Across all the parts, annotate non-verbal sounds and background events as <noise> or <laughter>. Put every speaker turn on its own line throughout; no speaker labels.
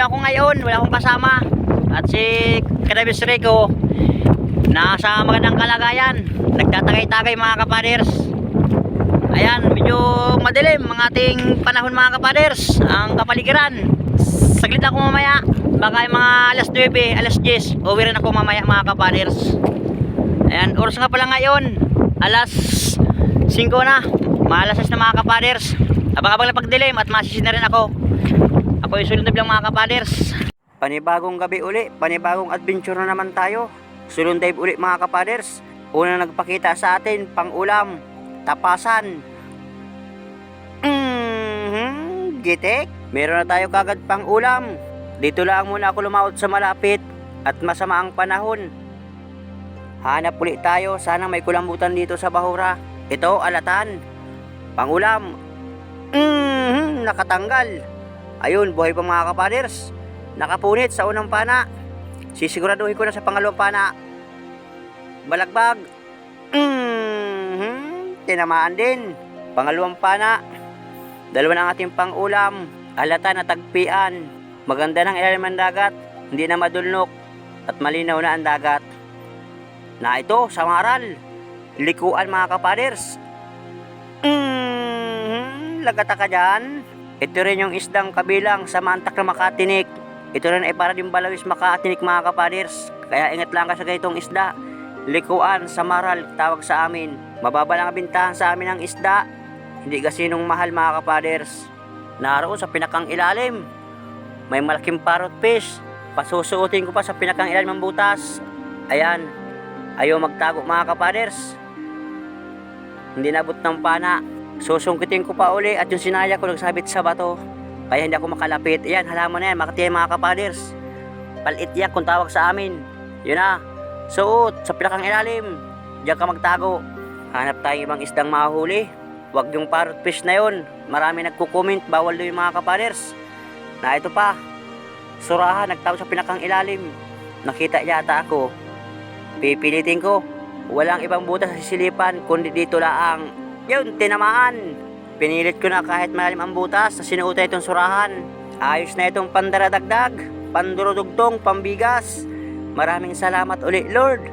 Lang ako ngayon, wala akong kasama At si Kadabis Rico Nasa magandang kalagayan Nagtatagay-tagay mga kapaders Ayan, medyo madilim ang ating panahon mga kapaders Ang kapaligiran Saglit ako mamaya Baka mga alas 9, alas 10 Uwi rin ako mamaya mga kapaders Ayan, oras nga pala ngayon. Alas 5 na. Maalas na mga kapaders. Abang-abang na pagdilim at masisin rin ako. Ako yung sulundib lang mga kapaders. Panibagong gabi uli, panibagong adventure na naman tayo. Sulundib uli mga kapaders. Unang nagpakita sa atin, pang ulam, tapasan. Mhm, gitik. Meron na tayo kagad pang ulam. Dito lang muna ako lumaot sa malapit at masama ang panahon. Hanap ulit tayo. Sana may kulambutan dito sa Bahura. Ito, alatan. Pangulam. Mm, nakatanggal. Ayun, buhay pa mga kapaders. Nakapunit sa unang pana. Sisiguraduhin ko na sa pangalawang pana. Balagbag. Mm, tinamaan din. Pangalawang pana. Dalawa na ang ating pangulam. Alatan na tagpian. Maganda ng ilalim ng dagat. Hindi na madulnok. At malinaw na ang dagat na ito sa maral. Likuan mga kapaders. Mm, lagata ka dyan. Ito rin yung isdang kabilang sa mantak na makatinik. Ito rin ay para din balawis makatinik mga kapaders. Kaya ingat lang ka sa ganitong isda. Likuan sa maral tawag sa amin. Mababa lang ang bintahan sa amin ng isda. Hindi gasinong mahal mga kapaders. Naroon sa pinakang ilalim. May malaking parrot fish. Pasusuotin ko pa sa pinakang ilalim ng butas. Ayan, Ayaw magtago mga kapaders. Hindi nabot ng pana. Susungkitin ko pa uli at yung sinaya ko nagsabit sa bato. Kaya hindi ako makalapit. Ayan, halaman na yan. Makati yan mga kapaders. Palit yak kung tawag sa amin. Yun na. Suot sa pinakang ilalim. Diyan ka magtago. Hanap tayo ibang isdang mahuli. Huwag yung parrot fish na yun. Marami nagko-comment. Bawal daw yung mga kapaders. Na ito pa. Surahan, nagtago sa pinakang ilalim. Nakita yata ako. Pipilitin ko. Walang ibang butas sa sisilipan, kundi dito laang. Yun, tinamaan. Pinilit ko na kahit malalim ang butas na sinuutay itong surahan. Ayos na itong pandaradagdag, pandurudugtong, pambigas. Maraming salamat uli, Lord.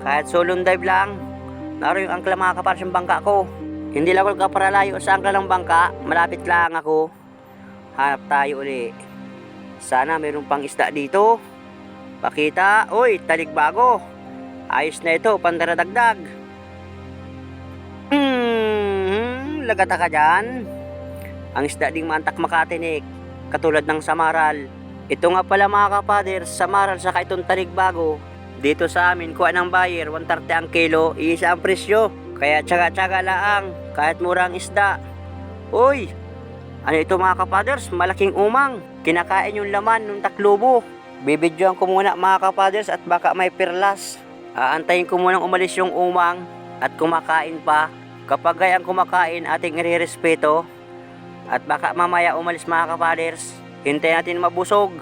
Kahit solo dive lang, naroon yung angkla mga kapara sa bangka ko. Hindi lang ako kaparalayo sa angkla ng bangka, malapit lang ako. Hanap tayo uli. Sana mayroong pang isda dito. Pakita, uy, talig bago. Ayos na ito, pandaradagdag. Hmm, lagata ka dyan. Ang isda ding mantak makatinik, katulad ng samaral. Ito nga pala mga kapader, samaral sa itong tanig bago. Dito sa amin, kuha ng buyer, 130 ang kilo, iisa ang presyo. Kaya tsaga-tsaga laang, kahit murang isda. Uy, ano ito mga kapaders, malaking umang. Kinakain yung laman ng taklubo. Bibidyoan ko muna mga kapaders at baka may perlas. Aantayin ko munang umalis yung umang at kumakain pa. Kapag gayang kumakain, ating irerespeto. At baka mamaya umalis mga kapaders. Hintayin natin mabusog.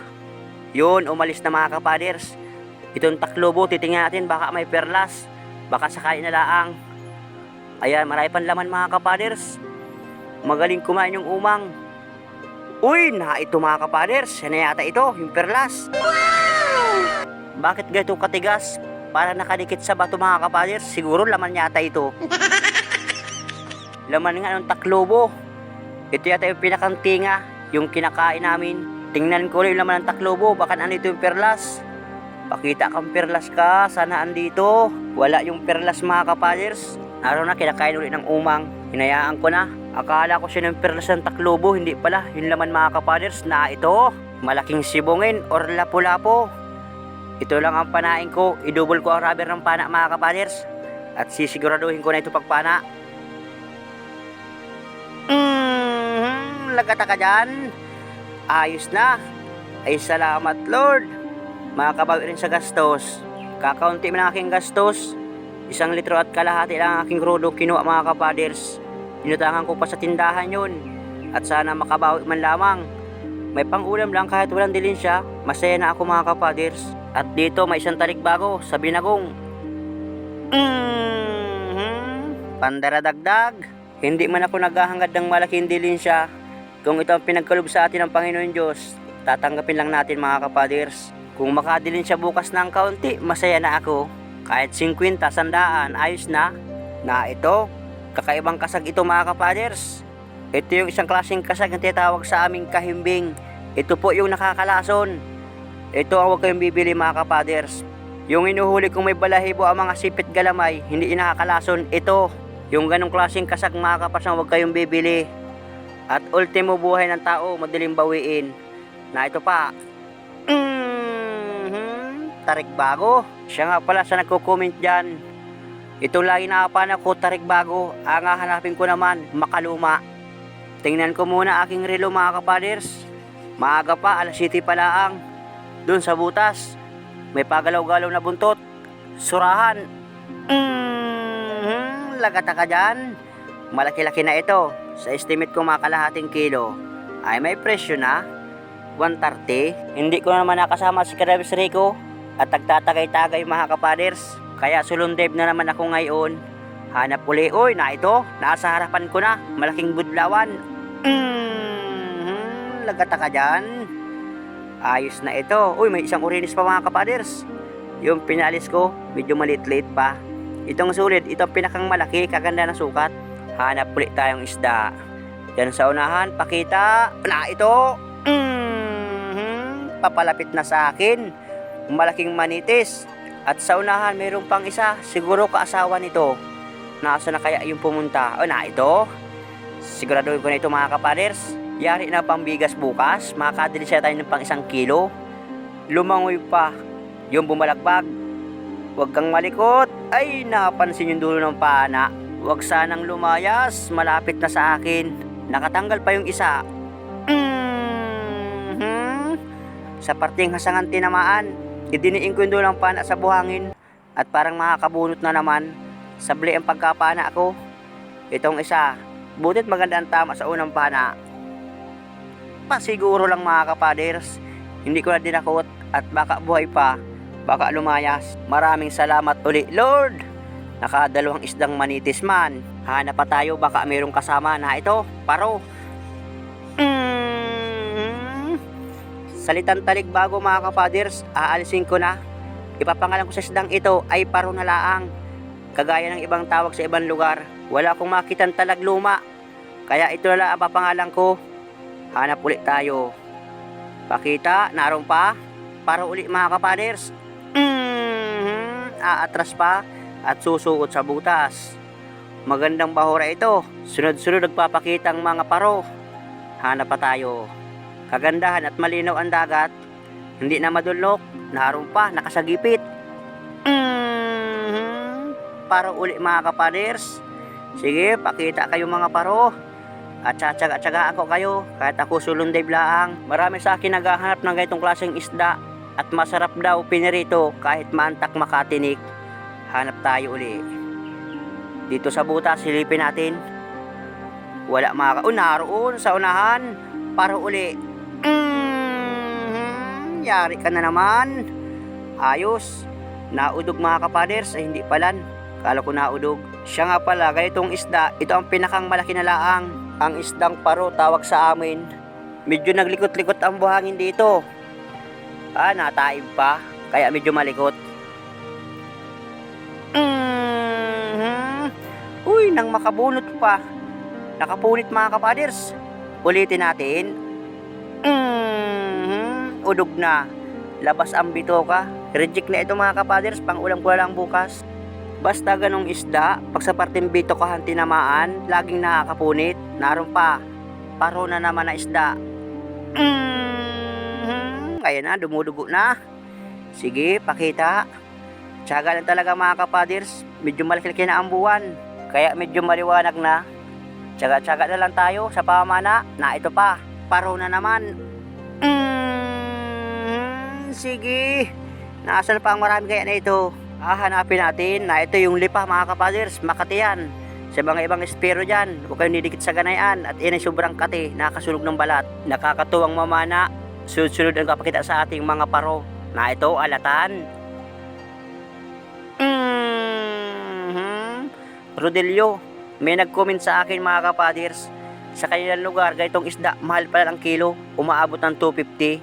Yun, umalis na mga kapaders. Itong taklobo, titingnan natin baka may perlas. Baka sakali na laang. Ayan, marami pang laman mga kapaders. Magaling kumain yung umang. Uy, na ito mga kapaders. Yan na yata ito, yung perlas. Bakit ganito katigas? Para nakadikit sa bato mga kapaders. Siguro laman yata ito. <laughs> laman nga ng taklobo. Ito yata yung pinakang tinga, yung kinakain namin. Tingnan ko rin yung laman ng taklobo, baka andito yung perlas. Pakita kang perlas ka, sana andito. Wala yung perlas mga kapaders. Araw na kinakain ulit ng umang. Hinayaan ko na. Akala ko siya ng perlas ng taklobo, hindi pala. Yung laman mga kapaders na ito. Malaking sibungin or lapu-lapo. Ito lang ang panain ko. Idubol ko ang rubber ng pana mga kapaders. At sisiguraduhin ko na ito pagpana. Mm, lagata ka dyan. Ayos na. Ay salamat Lord. Makakabawi rin sa gastos. Kakaunti man ang aking gastos. Isang litro at kalahati lang ang aking krudo kinuha mga kapaders. Inutangan ko pa sa tindahan yun. At sana makabawi man lamang. May pangulam lang kahit walang dilin siya. Masaya na ako mga kapaders. At dito may isang talikbago sa binagong. Mm-hmm. Pandaradagdag, hindi man ako naghahangad ng malaking dilensya. Kung ito ang pinagkalob sa atin ng Panginoon Diyos, tatanggapin lang natin mga kapaders. Kung makadilin siya bukas ng kaunti, masaya na ako. Kahit 50, sandaan, ayos na. Na ito, kakaibang kasag ito mga kapaders. Ito yung isang klaseng kasag na tinatawag sa aming kahimbing. Ito po yung nakakalason. Ito ang huwag kayong bibili mga kapaders. Yung inuhuli kong may balahibo ang mga sipit galamay, hindi inakakalason. Ito, yung ganong klaseng kasag mga kapasang huwag kayong bibili. At ultimo buhay ng tao, madaling bawiin. Na ito pa, mm tarik bago. Siya nga pala sa nagko-comment dyan. Ito lagi nakapan ako, tarik bago. Ang hahanapin ko naman, makaluma. Tingnan ko muna aking relo mga kapaders. Maaga pa, alas 7 pa laang. Doon sa butas, may pagalaw-galaw na buntot. Surahan. Mm-hmm. Lagata ka dyan. Malaki-laki na ito. Sa estimate ko mga kalahating kilo. Ay may presyo na. 130. Hindi ko naman nakasama si Kadabis Rico. At tagtatagay-tagay mga kapaders. Kaya sulundeb na naman ako ngayon. Hanap uli. Uy, na ito. Nasa harapan ko na. Malaking budlawan. Mm-hmm. Lagata ka dyan. Ayos na ito. Uy, may isang urinis pa mga kapaders. Yung pinalis ko, medyo maliit-liit pa. Itong sulit, ito ang pinakang malaki, kaganda ng sukat. Hanap ulit tayong isda. Yan sa unahan, pakita. Na ito. Mhm. Papalapit na sa akin. Malaking manitis. At sa unahan, mayroon pang isa. Siguro kaasawa nito. Nasa na kaya yung pumunta? O na ito. Siguraduhin ko na ito mga kapaders. Yari na pang bigas bukas. Makakadili siya tayo ng pang isang kilo. Lumangoy pa. Yung bumalagbag. Huwag kang malikot. Ay, napansin yung dulo ng pana. Huwag sanang lumayas. Malapit na sa akin. Nakatanggal pa yung isa. Mhm. Sa parting hasangan tinamaan. Idiniin ko yung dulo ng pana sa buhangin. At parang makakabunot na naman. Sabli ang pagkapana ko. Itong isa. Butit maganda ang tama sa unang pana. Pasiguro lang mga kapaders. Hindi ko na dinakot at baka buhay pa. Baka lumayas. Maraming salamat uli, Lord. Nakadalawang isdang manitis man. Hanap pa tayo baka mayroong kasama na ito. Paro. Mm. Salitan talig bago mga kapaders. Aalisin ko na. Ipapangalan ko sa isdang ito ay paro na laang. Kagaya ng ibang tawag sa ibang lugar. Wala akong makitang talag luma. Kaya ito na lang ang papangalan ko. Hanap ulit tayo. Pakita, naroon pa. Para uli mga kapaders. Mhm, aatras pa at susuot sa butas. Magandang bahura ito. Sunod-sunod nagpapakita ang mga paro. Hanap pa tayo. Kagandahan at malinaw ang dagat. Hindi na madulok. Naroon nakasagipit. Mhm, para uli mga kapaders. Sige, pakita kayo mga paro. At tsatsaga-tsaga ako kayo, kahit ako sulunday laang. Marami sa akin naghahanap ng ganitong klaseng isda. At masarap daw pinirito kahit maantak makatinik. Hanap tayo uli. Dito sa butas, silipin natin. Wala mga ka... Oh, naroon sa unahan. Para uli. Mhm, Yari ka na naman. Ayos. Naudog mga kapaders ay hindi palan. Kala ko naudog. Siya nga pala, ganitong isda, ito ang pinakang malaki na laang. Ang isdang paro tawag sa amin. Medyo naglikot-likot ang buhangin dito. Ah, nataib pa. Kaya medyo malikot. Nang makabunot pa. Nakapunit mga kapaders. Ulitin natin. Mhm. Udog na. Labas ang bitoka. Reject na ito mga kapaders. Pang ulam ko lang bukas. Basta ganong isda, pag sa parteng bito kahan tinamaan, laging nakakapunit. Naroon pa, paro na naman na isda. Mm-hmm. Ayan na, dumudugo na. Sige, pakita. Tsaga lang talaga mga kapaders. Medyo malaki na ang buwan. Kaya medyo maliwanag na. Tsaga-tsaga na lang tayo sa pamana na ito pa. Paro na naman. Mm, sige. Nasaan pa ang marami kaya na ito? Hahanapin natin na ito yung lipa mga kapaders. Makati yan. Sa mga ibang espero dyan, huwag kayong didikit sa ganayan at yan ay sobrang kati, nakakasulog ng balat. Nakakatuwang mamana, sunod-sunod ang kapakita sa ating mga paro na ito alatan. Rodelio, May nag-comment sa akin mga kapaders, sa kanilang lugar, ganitong isda, mahal pala ang kilo, umaabot ng 250.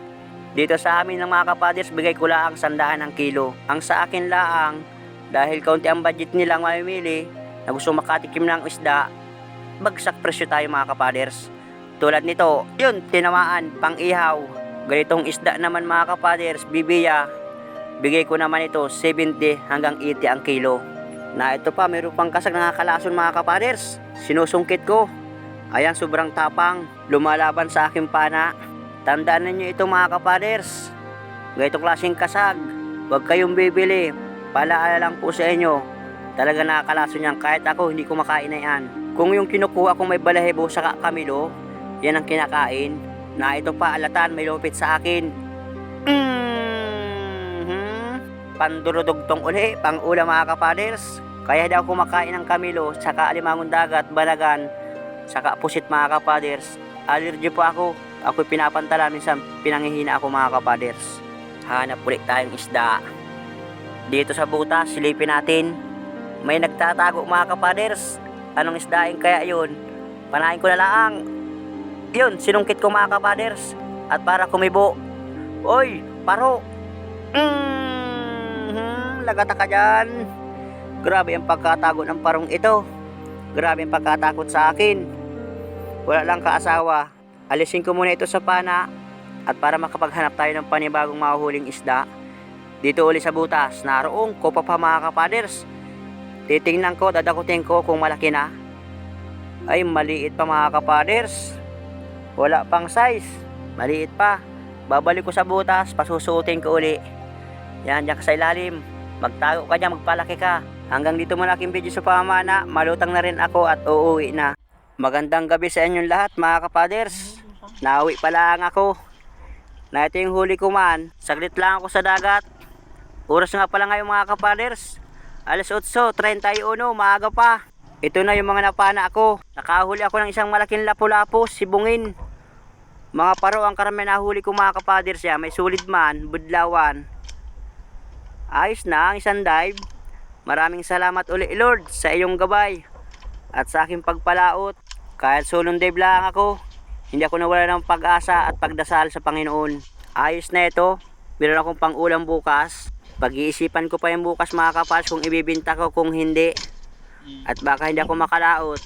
Dito sa amin ng mga kapaders, bigay ko lang sandaan ang kilo. Ang sa akin laang, dahil kaunti ang budget nilang mamimili, na gusto makatikim ng isda, bagsak presyo tayo mga kapaders. Tulad nito, yun, tinamaan, pang ihaw. Ganitong isda naman mga kapaders, bibiya, bigay ko naman ito 70 hanggang 80 ang kilo. Na ito pa, mayroon pang kasag nakakalason mga kapaders. Sinusungkit ko. Ayan, sobrang tapang. Lumalaban sa aking pana. Tandaan ninyo ito mga kapaders. Ganitong klaseng kasag. Huwag kayong bibili. Palaala lang po sa inyo. Talaga nakakalason yan. Kahit ako, hindi ko makain na yan. Kung yung kinukuha kong may balahibo sa kamilo, yan ang kinakain. Na ito pa, alatan, may lupit sa akin. Mm-hmm. Pandurudugtong uli, pang ulam mga kapaders. Kaya daw kumakain ng kamilo, saka alimangon dagat, balagan, saka pusit mga kapaders. Allergy po ako. Ako pinapantala minsan pinangihina ako mga kapaders. Hanap ulit tayong isda. Dito sa butas, silipin natin. May nagtatago mga kapaders. Anong isdaing kaya yun? Panahin ko na lang. Yun, sinungkit ko mga kapaders. At para kumibo. Oy, paro. Mm-hmm, lagata ka dyan. Grabe ang pagkatago ng parong ito. Grabe ang pagkatakot sa akin. Wala lang kaasawa. Alisin ko muna ito sa pana. At para makapaghanap tayo ng panibagong mahuhuling isda. Dito uli sa butas, naroong ko pa pa mga kapaders. Titingnan ko, dadakutin ko kung malaki na. Ay, maliit pa mga kapaders. Wala pang size. Maliit pa. Babalik ko sa butas, pasusuotin ko uli. Yan, dyan ka sa ilalim. Magtago ka dyan, magpalaki ka. Hanggang dito muna aking video sa pamana. Malutang na rin ako at uuwi na. Magandang gabi sa inyong lahat mga kapaders. Nauwi pa lang ako. Na ito yung huli ko man. Saglit lang ako sa dagat. Oras nga pala ngayon mga kapaders. Alas 8.31, maaga pa. Ito na yung mga napana ako. Nakahuli ako ng isang malaking lapu-lapu, sibungin. Mga paro ang karami nahuli ko mga kapaders ya. May sulit man, budlawan. Ayos na ang isang dive. Maraming salamat uli Lord sa iyong gabay. At sa aking pagpalaot. Kahit sulong dive lang ako. Hindi ako nawala ng pag-asa at pagdasal sa Panginoon. Ayos na ito. Meron akong pang-ulam bukas. Pag-iisipan ko pa yung bukas mga kapals kung ibibinta ko kung hindi. At baka hindi ako makalaot.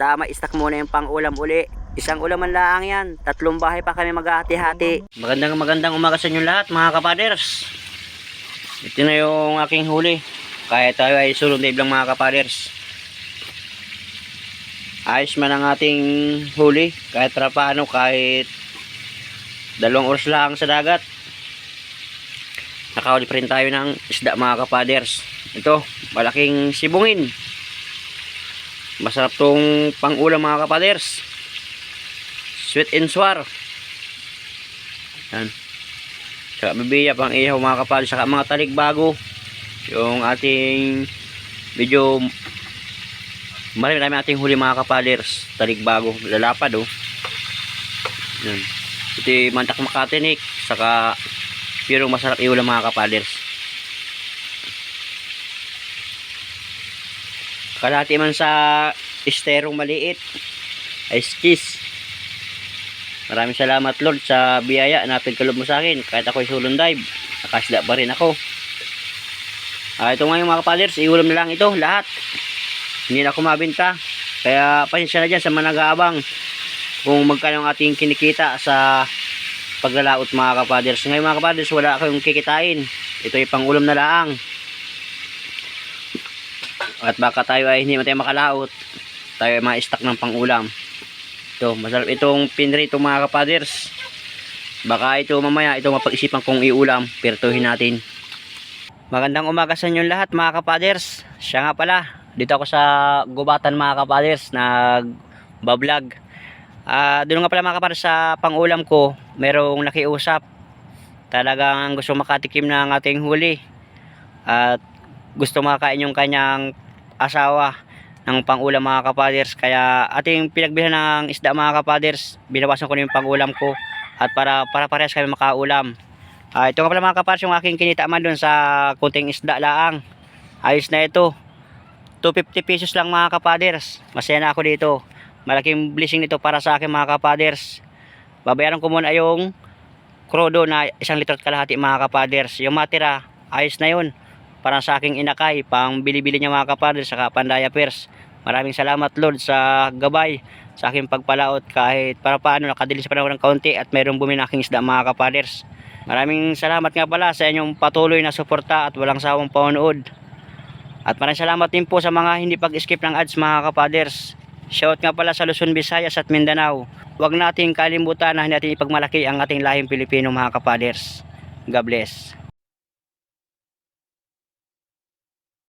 Tama, istak muna yung pang-ulam uli. Isang ulaman lang yan. Tatlong bahay pa kami maghahati-hati. Magandang magandang umaga sa inyo lahat mga kapaders. Ito na yung aking huli. Kaya tayo ay sulong dive lang mga kapaders. Ayos man ang ating huli. Kahit paano, kahit dalawang oras lang sa dagat. Nakahuli pa rin tayo ng isda mga kapaders. Ito, malaking sibungin. Masarap tong pang-ulam mga kapaders. Sweet and sour. Yan. Saka bibiya pang ihaw mga kapaders. Saka mga taligbago. Yung ating medyo marami namin ating huli mga kapaders. Taligbago. Lalapad oh. Yan. Ito yung mantak makatinik. Saka pero masarap iulam mga kapaders. Kalahati man sa esterong maliit ay skis. Maraming salamat Lord sa biyaya na pinagkalob mo sa akin. Kahit ako'y sulong dive, nakasla pa rin ako. Ah, ito nga yung mga kapaders, iulam na lang ito, lahat. Hindi na ako mabinta. Kaya pasensya na dyan sa mga nag-aabang kung magkano ang ating kinikita sa paglalaot mga kapaders. Ngayon mga kapaders, wala kayong kikitain. Ito ay pangulam na laang. At baka tayo ay hindi tayo makalaot. Tayo ay ma-stack ng pangulam. Ito, masarap itong pinrito mga kapaders. Baka ito mamaya, ito mapag-isipan kong iulam. Pirtuhin natin. Magandang umaga sa inyong lahat mga kapaders. Siya nga pala, dito ako sa gubatan mga kapaders, nag-vlog. Ah, doon nga pala mga kapaders sa pangulam ko, merong nakiusap. Talagang gusto makatikim ng ating huli. At gusto makakain yung kanyang asawa ng pangulam mga kapaders. Kaya ating pinagbilhan ng isda mga kapaders, binawasan ko na yung pangulam ko. At para, para parehas kami makaulam. Ah, ito nga pala mga kapaders yung aking kinita man doon sa kunting isda laang. Ayos na ito. 250 pesos lang mga kapaders. Masaya na ako dito. Malaking blessing nito para sa akin mga kapaders. Babayaran ko muna yung krodo na isang litro at kalahati mga kapaders. Yung matira, ayos na yun. Para sa aking inakay, pang bili-bili niya mga kapaders, saka pandaya pers. Maraming salamat Lord sa gabay, sa aking pagpalaot kahit para paano nakadili sa panahon ng kaunti at mayroong bumili na aking isda mga kapaders. Maraming salamat nga pala sa inyong patuloy na suporta at walang sawang panonood. At maraming salamat din po sa mga hindi pag-skip ng ads mga kapaders. Shout nga pala sa Luzon, Visayas at Mindanao. Huwag nating kalimutan na hindi natin ipagmalaki ang ating lahing Pilipino mga kapaders. God bless.